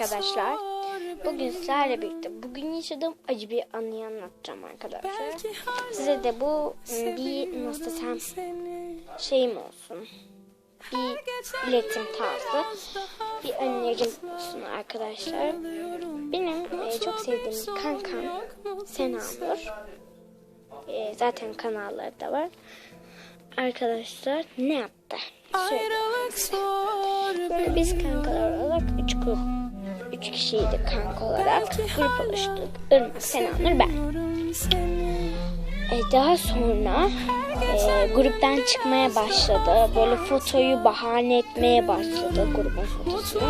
arkadaşlar. Bugün sizlerle birlikte bugün yaşadığım acı bir anıyı anlatacağım arkadaşlar. Size de bu m, bir nasıl desem şeyim olsun. Bir iletim tarzı. Bir önerim olsun arkadaşlar. Benim e, çok sevdiğim kankam Senanur. E, zaten kanalları da var. Arkadaşlar ne yaptı? Size. Böyle biz kankalar olarak üç grup, üç kişiydik kanka olarak. Grup oluştuk. Irmak, Senanur, ben. E, daha sonra e, gruptan çıkmaya başladı. Böyle fotoyu bahane etmeye başladı grubun fotosunu.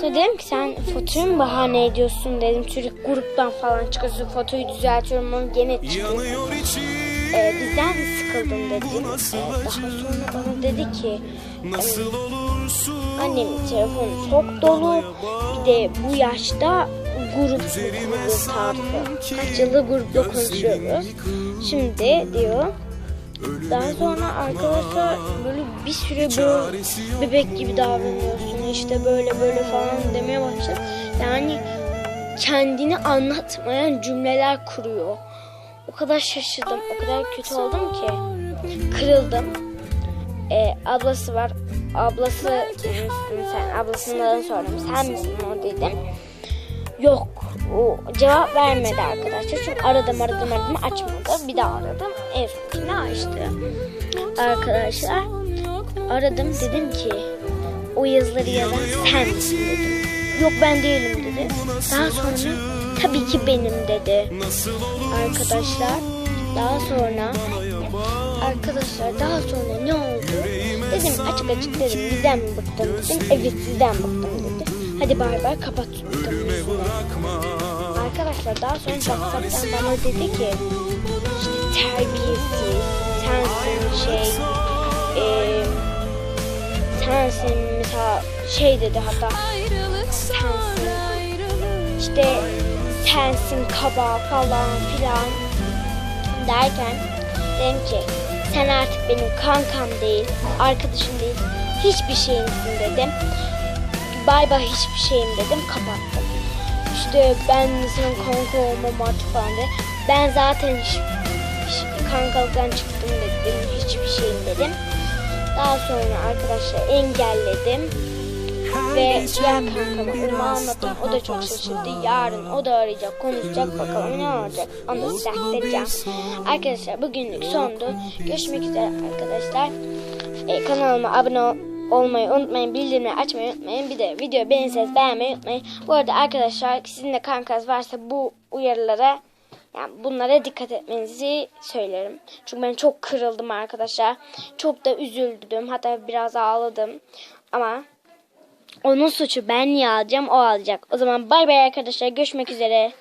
Sonra dedim ki sen fotoyu mu bahane ediyorsun dedim. Çocuk gruptan falan çıkıyorsun fotoyu düzeltiyorum onu gene çıkıyor. E, bizden mi sıkıldın dedim. E, daha sonra bana dedi ki e, annemin telefonu çok dolu. Bir de bu yaşta grup tarzı. Kaç yıldır grupla konuşuyoruz. Şimdi diyor. Daha sonra arkadaşlar böyle bir süre böyle bebek gibi davranıyorsun işte böyle böyle falan demeye başladı. Yani kendini anlatmayan cümleler kuruyor. O kadar şaşırdım, o kadar kötü oldum ki. Kırıldım. Ee, ablası var. Ablası misin sen? Ablasından sordum. Sen misin o dedim. Yok. O cevap vermedi arkadaşlar. Çünkü aradım aradım aradım açmadı. Bir daha aradım. En sonunda açtı. Arkadaşlar aradım dedim ki o yazıları yazan sen misin dedim. Yok ben değilim dedi. Daha sonra tabii ki benim dedi. Arkadaşlar daha sonra arkadaşlar daha sonra ne oldu? Dedim açık açık dedim bizden mi bıktın dedim. Evet sizden bıktım dedi. Hadi bay bay kapat. Arkadaşlar daha sonra WhatsApp'tan bana dedi ki işte terbiyesiz sensin şey eee sensin mesela şey dedi hatta sensin işte sensin kaba falan filan derken dedim ki sen artık benim kankam değil arkadaşım değil hiçbir şeyimsin dedim. Bay bay hiçbir şeyim dedim kapattım. İşte ben senin kanka olmam artık falan dedi ben zaten hiç, hiç kankalıktan çıktım dedim hiçbir şeyim dedim. Daha sonra arkadaşlar engelledim ve diğer kankama Irmak'a anlattım. O da çok şaşırdı. Yarın o da arayacak, konuşacak bakalım ne olacak. Onu size aktaracağım. Arkadaşlar bugünlük sondu. Görüşmek üzere arkadaşlar. Ee, kanalıma abone ol olmayı unutmayın. Bildirimleri açmayı unutmayın. Bir de video beğenirseniz beğenmeyi unutmayın. Bu arada arkadaşlar sizin de kankanız varsa bu uyarılara yani bunlara dikkat etmenizi söylerim. Çünkü ben çok kırıldım arkadaşlar. Çok da üzüldüm. Hatta biraz ağladım. Ama onun suçu ben niye alacağım o alacak. O zaman bay bay arkadaşlar görüşmek üzere.